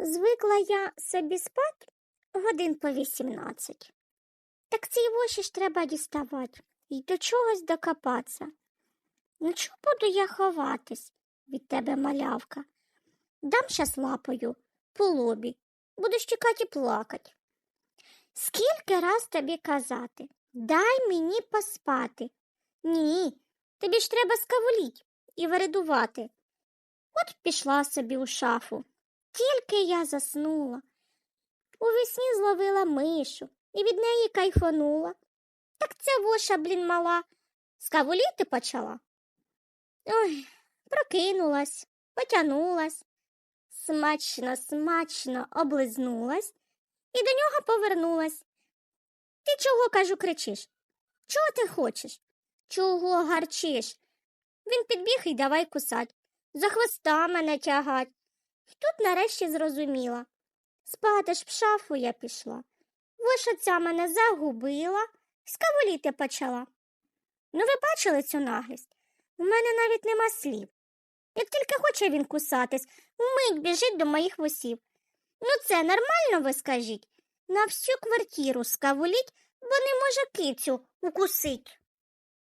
Звикла я собі спать годин по вісімнадцять. Так ці воші ж треба діставати і до чогось докопатися. Ну чого буду я ховатись від тебе, малявка? Дам щас лапою по лобі, будеш чекати і плакать. Скільки раз тобі казати, дай мені поспати. Ні, тобі ж треба скавуліть і вередувати. От пішла собі у шафу. Тільки я заснула. У весні зловила мишу і від неї кайфанула. Так ця воша, блін, мала, скавуліти почала. Ой, прокинулась, потянулась, смачно, смачно облизнулась і до нього повернулась. Ти чого, кажу, кричиш? Чого ти хочеш? Чого гарчиш? Він підбіг і давай кусать, за хвоста мене тягать. Тут нарешті зрозуміла. Спати ж в шафу я пішла. Воша ця мене загубила, скаволіти почала. Ну, ви бачили цю наглість? У мене навіть нема слів. Як тільки хоче він кусатись, вмить біжить до моїх вусів. Ну, це нормально, ви скажіть? На всю квартиру скавуліть, бо не може кицю укусить.